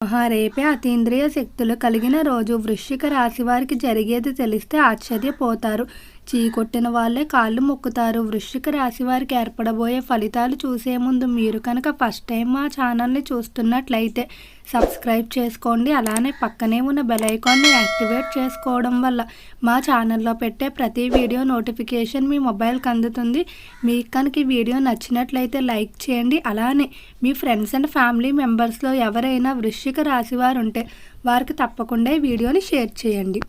రేపే అతీంద్రియ శక్తులు కలిగిన రోజు వృశ్చిక రాశి వారికి జరిగేది తెలిస్తే ఆశ్చర్యపోతారు. చీకొట్టిన వాళ్ళే కాళ్ళు మొక్కుతారు. వృశ్చిక రాశి వారికి ఏర్పడబోయే ఫలితాలు చూసే ముందు మీరు కనుక ఫస్ట్ టైం మా ఛానల్ని చూస్తున్నట్లయితే సబ్స్క్రైబ్ చేసుకోండి. అలానే పక్కనే ఉన్న బెల్ ఐకాన్ని యాక్టివేట్ చేసుకోవడం వల్ల మా ఛానల్లో పెట్టే ప్రతి వీడియో నోటిఫికేషన్ మీ మొబైల్కి అందుతుంది. మీకు కనుక ఈ వీడియో నచ్చినట్లయితే లైక్ చేయండి. అలానే మీ ఫ్రెండ్స్ అండ్ ఫ్యామిలీ మెంబర్స్లో ఎవరైనా వృశ్చిక రాశి వారు ఉంటే వారికి తప్పకుండా ఈ వీడియోని షేర్ చేయండి.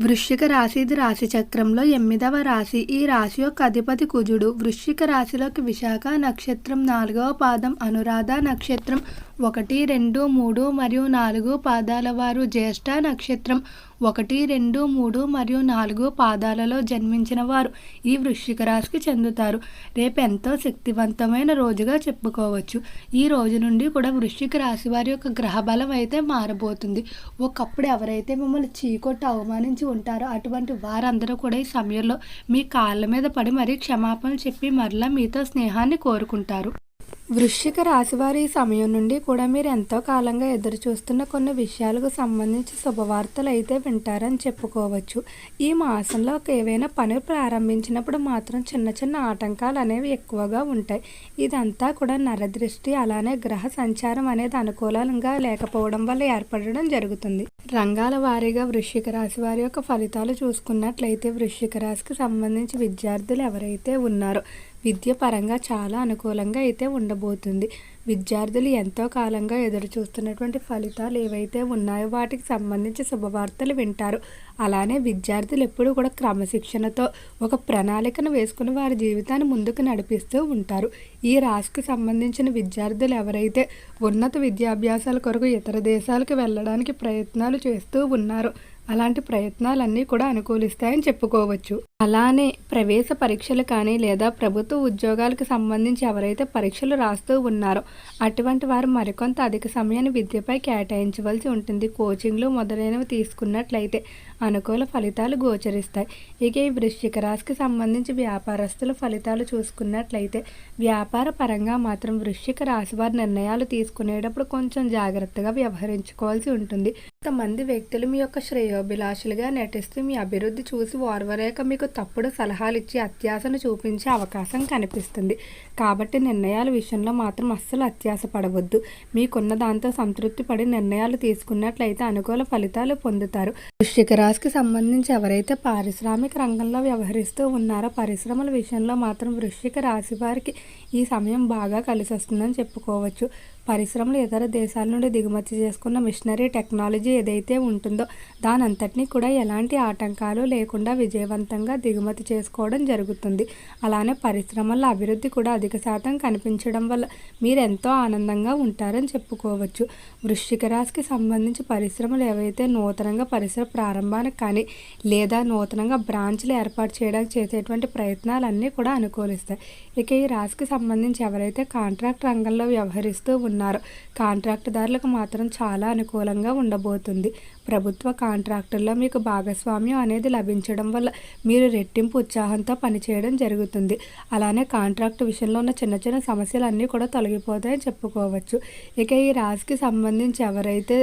వృశ్చిక రాశి ఇది రాశి చక్రంలో ఎనిమిదవ రాశి. ఈ రాశి యొక్క అధిపతి కుజుడు. వృశ్చిక రాశిలోకి విశాఖ నక్షత్రం నాలుగవ పాదం. అనురాధ నక్షత్రం ఒకటి రెండు మూడు మరియు నాలుగు పాదాల వారు జ్యేష్ఠ నక్షత్రం ఒకటి రెండు మూడు మరియు నాలుగు పాదాలలో జన్మించిన వారు ఈ వృశ్చిక రాశికి చెందుతారు. రేపు ఎంతో శక్తివంతమైన రోజుగా చెప్పుకోవచ్చు. ఈ రోజు నుండి కూడా వృశ్చిక రాశి వారి యొక్క గ్రహ బలం అయితే మారబోతుంది. ఒకప్పుడు ఎవరైతే మిమ్మల్ని చీకొట్టి అవమానించి ఉంటారో అటువంటి వారందరూ కూడా ఈ సమయంలో మీ కాళ్ళ మీద పడి మరీ క్షమాపణలు చెప్పి మరలా మీతో స్నేహాన్ని కోరుకుంటారు. వృశ్చిక రాశి వారి ఈ సమయం నుండి కూడా మీరు ఎంతో కాలంగా ఎదురు చూస్తున్న కొన్ని విషయాలకు సంబంధించి శుభవార్తలు అయితే వింటారని చెప్పుకోవచ్చు. ఈ మాసంలో ఏవైనా పనులు ప్రారంభించినప్పుడు మాత్రం చిన్న చిన్న ఆటంకాలు అనేవి ఎక్కువగా ఉంటాయి. ఇదంతా కూడా నరదృష్టి అలానే గ్రహ సంచారం అనేది అనుకూలంగా లేకపోవడం వల్ల ఏర్పడడం జరుగుతుంది. రంగాల వారీగా వృశ్చిక రాశి వారి యొక్క ఫలితాలు చూసుకున్నట్లయితే వృశ్చిక రాశికి సంబంధించి విద్యార్థులు ఎవరైతే ఉన్నారో విద్య పరంగా చాలా అనుకూలంగా అయితే ఉండబోతుంది. విద్యార్థులు ఎంతో కాలంగా ఎదురు చూస్తున్నటువంటి ఫలితాలు ఏవైతే ఉన్నాయో వాటికి సంబంధించి శుభవార్తలు వింటారు. అలానే విద్యార్థులు ఎప్పుడూ కూడా క్రమశిక్షణతో ఒక ప్రణాళికను వేసుకుని వారి జీవితాన్ని ముందుకు నడిపిస్తూ ఉంటారు. ఈ రాశికి సంబంధించిన విద్యార్థులు ఎవరైతే ఉన్నత విద్యాభ్యాసాల కొరకు ఇతర దేశాలకు వెళ్ళడానికి ప్రయత్నాలు చేస్తూ ఉన్నారో అలాంటి ప్రయత్నాలన్నీ కూడా అనుకూలిస్తాయని చెప్పుకోవచ్చు. అలానే ప్రవేశ పరీక్షలు కానీ లేదా ప్రభుత్వ ఉద్యోగాలకు సంబంధించి ఎవరైతే పరీక్షలు రాస్తూ ఉన్నారో అటువంటి వారు మరికొంత అధిక సమయాన్ని విద్యపై కేటాయించవలసి ఉంటుంది. కోచింగ్లు మొదలైనవి తీసుకున్నట్లయితే అనుకూల ఫలితాలు గోచరిస్తాయి. ఇక ఈ వృశ్చిక రాశికి సంబంధించి వ్యాపారస్తుల ఫలితాలు చూసుకున్నట్లయితే వ్యాపార పరంగా మాత్రం వృశ్చిక రాశి వారి నిర్ణయాలు తీసుకునేటప్పుడు కొంచెం జాగ్రత్తగా వ్యవహరించుకోవాల్సి ఉంటుంది. కొంతమంది వ్యక్తులు మీ యొక్క శ్రేయోభిలాషులుగా నటిస్తూ మీ అభివృద్ధి చూసి ఓర్వలేక మీకు తప్పుడు సలహాలు ఇచ్చి అత్యాశను చూపించే అవకాశం కనిపిస్తుంది. కాబట్టి నిర్ణయాల విషయంలో మాత్రం అస్సలు అత్యాశ పడవద్దు. మీకున్న దాంతో సంతృప్తి పడి నిర్ణయాలు తీసుకున్నట్లయితే అనుకూల ఫలితాలు పొందుతారు. వృశ్చిక రాశికి సంబంధించి ఎవరైతే పారిశ్రామిక రంగంలో వ్యవహరిస్తూ ఉన్నారో పరిశ్రమల విషయంలో మాత్రం వృశ్చిక రాశి వారికి ఈ సమయం బాగా కలిసి వస్తుందని చెప్పుకోవచ్చు. పరిశ్రమలు ఇతర దేశాల నుండి దిగుమతి చేసుకున్న మిషనరీ టెక్నాలజీ ఏదైతే ఉంటుందో దాని అంతటినీ కూడా ఎలాంటి ఆటంకాలు లేకుండా విజయవంతంగా దిగుమతి చేసుకోవడం జరుగుతుంది. అలానే పరిశ్రమల అభివృద్ధి కూడా అధిక శాతం కనిపించడం వల్ల మీరు ఎంతో ఆనందంగా ఉంటారని చెప్పుకోవచ్చు. వృశ్చిక రాశికి సంబంధించి పరిశ్రమలు ఏవైతే నూతనంగా పరిశ్రమ ప్రారంభానికి కానీ లేదా నూతనంగా బ్రాంచ్లు ఏర్పాటు చేయడానికి చేసేటువంటి ప్రయత్నాలన్నీ కూడా అనుకూలిస్తాయి. ఇక ఈ రాశికి సంబంధించి ఎవరైతే కాంట్రాక్ట్ రంగంలో వ్యవహరిస్తూ చేస్తున్నారు కాంట్రాక్టుదారులకు మాత్రం చాలా అనుకూలంగా ఉండబోతుంది. ప్రభుత్వ కాంట్రాక్టుల్లో మీకు భాగస్వామ్యం అనేది లభించడం వల్ల మీరు రెట్టింపు ఉత్సాహంతో పనిచేయడం జరుగుతుంది. అలానే కాంట్రాక్ట్ విషయంలో ఉన్న చిన్న చిన్న సమస్యలు అన్నీ కూడా తొలగిపోతాయని చెప్పుకోవచ్చు. ఇక ఈ రాశికి సంబంధించి ఎవరైతే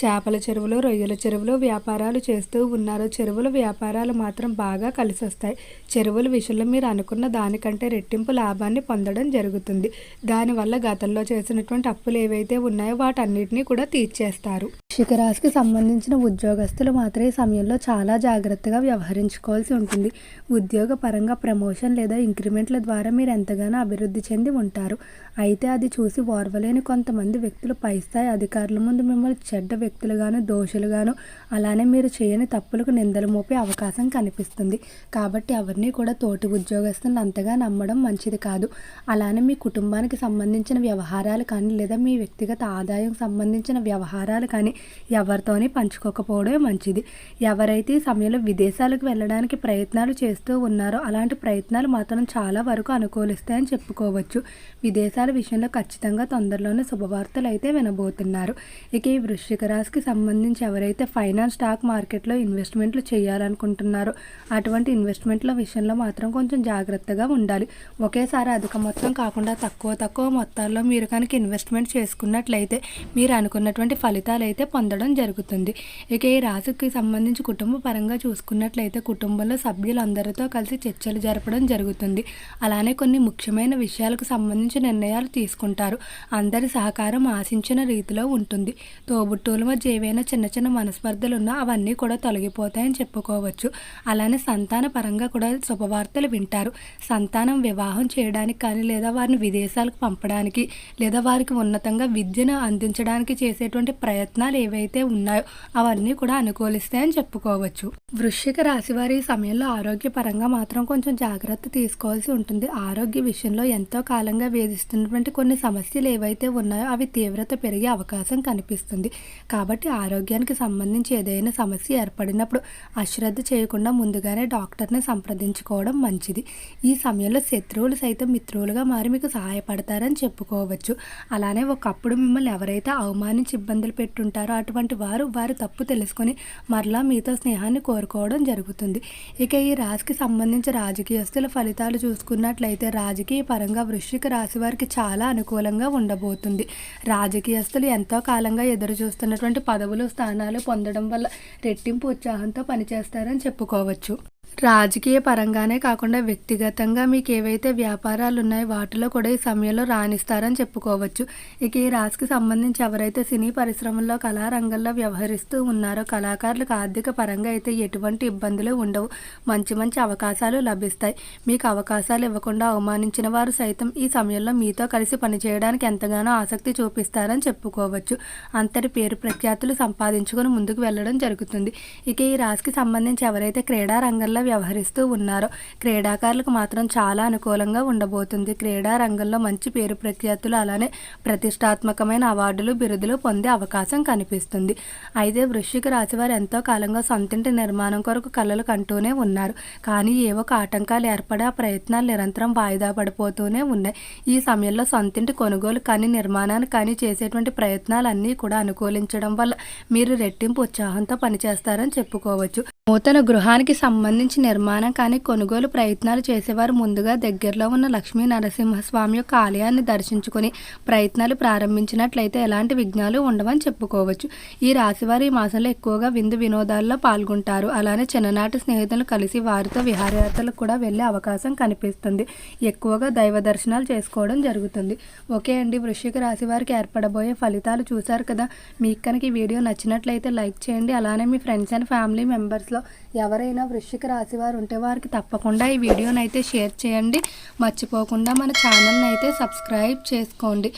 చేపల చెరువులు రొయ్యల చెరువులు వ్యాపారాలు చేస్తూ ఉన్నారో చెరువుల వ్యాపారాలు మాత్రం బాగా కలిసి వస్తాయి చెరువుల విషయంలో మీరు అనుకున్న దానికంటే రెట్టింపు లాభాన్ని పొందడం జరుగుతుంది. దానివల్ల గతంలో చేసినటువంటి అప్పులు ఏవైతే ఉన్నాయో వాటన్నిటినీ కూడా తీర్చేస్తారు. శిఖరాశికి సంబంధించిన ఉద్యోగస్తులు మాత్రం ఈ సమయంలో చాలా జాగ్రత్తగా వ్యవహరించుకోవాల్సి ఉంటుంది. ఉద్యోగ పరంగా ప్రమోషన్ లేదా ఇంక్రిమెంట్ల ద్వారా మీరు ఎంతగానో అభివృద్ధి చెంది ఉంటారు. అయితే అది చూసి ఓర్వలేని కొంతమంది వ్యక్తులు పై స్థాయి అధికారుల ముందు మిమ్మల్ని చెడ్డ వ్యక్తులుగాను దోషులుగాను అలానే మీరు చేయని తప్పులకు నిందలు మోపే అవకాశం కనిపిస్తుంది. కాబట్టి ఎవరిని కూడా తోటి ఉద్యోగస్తులను అంతగా నమ్మడం మంచిది కాదు. అలానే మీ కుటుంబానికి సంబంధించిన వ్యవహారాలు కానీ లేదా మీ వ్యక్తిగత ఆదాయం సంబంధించిన వ్యవహారాలు కానీ ఎవరితోని పంచుకోకపోవడమే మంచిది. ఎవరైతే ఈ సమయంలో విదేశాలకు వెళ్ళడానికి ప్రయత్నాలు చేస్తూ ఉన్నారో అలాంటి ప్రయత్నాలు మాత్రం చాలా వరకు అనుకూలిస్తాయని చెప్పుకోవచ్చు. విదేశాల విషయంలో ఖచ్చితంగా తొందరలోనే శుభవార్తలు అయితే వినబోతున్నారు. ఇక ఈ వృశ్చిక రాశికి సంబంధించి ఎవరైతే ఫైనాన్స్ స్టాక్ మార్కెట్లో ఇన్వెస్ట్మెంట్లు చేయాలనుకుంటున్నారో అటువంటి ఇన్వెస్ట్మెంట్ల విషయంలో మాత్రం కొంచెం జాగ్రత్తగా ఉండాలి. ఒకేసారి అధిక మొత్తం కాకుండా తక్కువ తక్కువ మొత్తాల్లో మీరు కనుక ఇన్వెస్ట్మెంట్ ఇంప్లిమెంట్ చేసుకున్నట్లయితే మీరు అనుకున్నటువంటి ఫలితాలు అయితే పొందడం జరుగుతుంది. ఇక ఈ రాశికి సంబంధించి కుటుంబ పరంగా చూసుకున్నట్లయితే కుటుంబంలో సభ్యులందరితో కలిసి చర్చలు జరపడం జరుగుతుంది. అలానే కొన్ని ముఖ్యమైన విషయాలకు సంబంధించి నిర్ణయాలు తీసుకుంటారు. అందరి సహకారం ఆశించిన రీతిలో ఉంటుంది. తోబుట్టువుల మధ్య ఏవైనా చిన్న చిన్న మనస్పర్ధలు ఉన్నా అవన్నీ కూడా తొలగిపోతాయని చెప్పుకోవచ్చు. అలానే సంతాన పరంగా కూడా శుభవార్తలు వింటారు. సంతానం వివాహం చేయడానికి కానీ లేదా వారిని విదేశాలకు పంపడానికి లేదా వారికి ఉన్నతంగా విద్యను అందించడానికి చేసేటువంటి ప్రయత్నాలు ఏవైతే ఉన్నాయో అవన్నీ కూడా అనుకూలిస్తాయని చెప్పుకోవచ్చు. వృశ్చిక రాశి వారి సమయంలో ఆరోగ్యపరంగా మాత్రం కొంచెం జాగ్రత్త తీసుకోవాల్సి ఉంటుంది. ఆరోగ్య విషయంలో ఎంతో కాలంగా వేధిస్తున్నటువంటి కొన్ని సమస్యలు ఏవైతే ఉన్నాయో అవి తీవ్రత పెరిగే అవకాశం కనిపిస్తుంది. కాబట్టి ఆరోగ్యానికి సంబంధించి ఏదైనా సమస్య ఏర్పడినప్పుడు అశ్రద్ధ చేయకుండా ముందుగానే డాక్టర్ని సంప్రదించుకోవడం మంచిది. ఈ సమయంలో శత్రువులు సైతం మిత్రులుగా మారి మీకు సహాయపడతారని చెప్పుకోవచ్చు. అలా అలానే ఒకప్పుడు మిమ్మల్ని ఎవరైతే అవమానించి ఇబ్బందులు పెట్టుంటారో అటువంటి వారు వారి తప్పు తెలుసుకొని మరలా మీతో స్నేహాన్ని కోరుకోవడం జరుగుతుంది. ఇక ఈ రాశికి సంబంధించి రాజకీయస్తుల ఫలితాలు చూసుకున్నట్లయితే రాజకీయ పరంగా వృశ్చిక రాశి వారికి చాలా అనుకూలంగా ఉండబోతుంది. రాజకీయస్తులు ఎంతో కాలంగా ఎదురు చూస్తున్నటువంటి పదవులు స్థానాలు పొందడం వల్ల రెట్టింపు ఉత్సాహంతో పనిచేస్తారని చెప్పుకోవచ్చు. రాజకీయ పరంగానే కాకుండా వ్యక్తిగతంగా మీకు ఏవైతే వ్యాపారాలు ఉన్నాయో వాటిలో కూడా ఈ సమయంలో రాణిస్తారని చెప్పుకోవచ్చు. ఇక ఈ రాశికి సంబంధించి ఎవరైతే సినీ పరిశ్రమల్లో కళారంగంలో వ్యవహరిస్తూ ఉన్నారో కళాకారులకు ఆర్థిక పరంగా అయితే ఎటువంటి ఇబ్బందులు ఉండవు. మంచి మంచి అవకాశాలు లభిస్తాయి. మీకు అవకాశాలు ఇవ్వకుండా అవమానించిన వారు సైతం ఈ సమయంలో మీతో కలిసి పనిచేయడానికి ఎంతగానో ఆసక్తి చూపిస్తారని చెప్పుకోవచ్చు. అంతటి పేరు ప్రఖ్యాతులు సంపాదించుకొని ముందుకు వెళ్ళడం జరుగుతుంది. ఇక ఈ రాశికి సంబంధించి ఎవరైతే క్రీడా రంగంలో వ్యవహరిస్తూ ఉన్నారు. క్రీడాకారులకు మాత్రం చాలా అనుకూలంగా ఉండబోతుంది. క్రీడా రంగంలో మంచి పేరు ప్రఖ్యాతులు అలానే ప్రతిష్టాత్మకమైన అవార్డులు బిరుదులు పొందే అవకాశం కనిపిస్తుంది. అయితే వృశ్చిక రాశివారు ఎంతో కాలంగా సొంతింటి నిర్మాణం కొరకు కలలు కంటూనే ఉన్నారు. కానీ ఏవో ఒక ఆటంకాలు ఏర్పడే ప్రయత్నాలు నిరంతరం వాయిదా పడిపోతూనే ఉన్నాయి. ఈ సమయంలో సొంతింటి కొనుగోలు కానీ నిర్మాణాన్ని కానీ చేసేటువంటి ప్రయత్నాలన్నీ కూడా అనుకూలించడం వల్ల మీరు రెట్టింపు ఉత్సాహంతో పనిచేస్తారని చెప్పుకోవచ్చు. నూతన గృహానికి సంబంధించి నిర్మాణం కానీ కొనుగోలు ప్రయత్నాలు చేసేవారు ముందుగా దగ్గరలో ఉన్న లక్ష్మీ నరసింహస్వామి యొక్క ఆలయాన్ని దర్శించుకుని ప్రయత్నాలు ప్రారంభించినట్లయితే ఎలాంటి విఘ్నాలు ఉండవని చెప్పుకోవచ్చు. ఈ రాశివారు ఈ మాసంలో ఎక్కువగా విందు వినోదాల్లో పాల్గొంటారు. అలానే చిన్ననాటి స్నేహితులు కలిసి వారితో విహారయాత్రలకు కూడా వెళ్ళే అవకాశం కనిపిస్తుంది. ఎక్కువగా దైవ దర్శనాలు చేసుకోవడం జరుగుతుంది. ఓకే అండి వృశ్చిక రాశి వారికి ఏర్పడబోయే ఫలితాలు చూశారు కదా. మీకు కనుక ఈ వీడియో నచ్చినట్లయితే లైక్ చేయండి. అలానే మీ ఫ్రెండ్స్ అండ్ ఫ్యామిలీ మెంబర్స్లో ఎవరైనా వృశ్చిక రాశి వారు ఉంటే వారికి తప్పకుండా ఈ వీడియోని అయితే షేర్ చేయండి. మర్చిపోకుండా మన ఛానల్ని అయితే సబ్స్క్రైబ్ చేసుకోండి.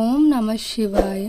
ఓం నమ శివాయ.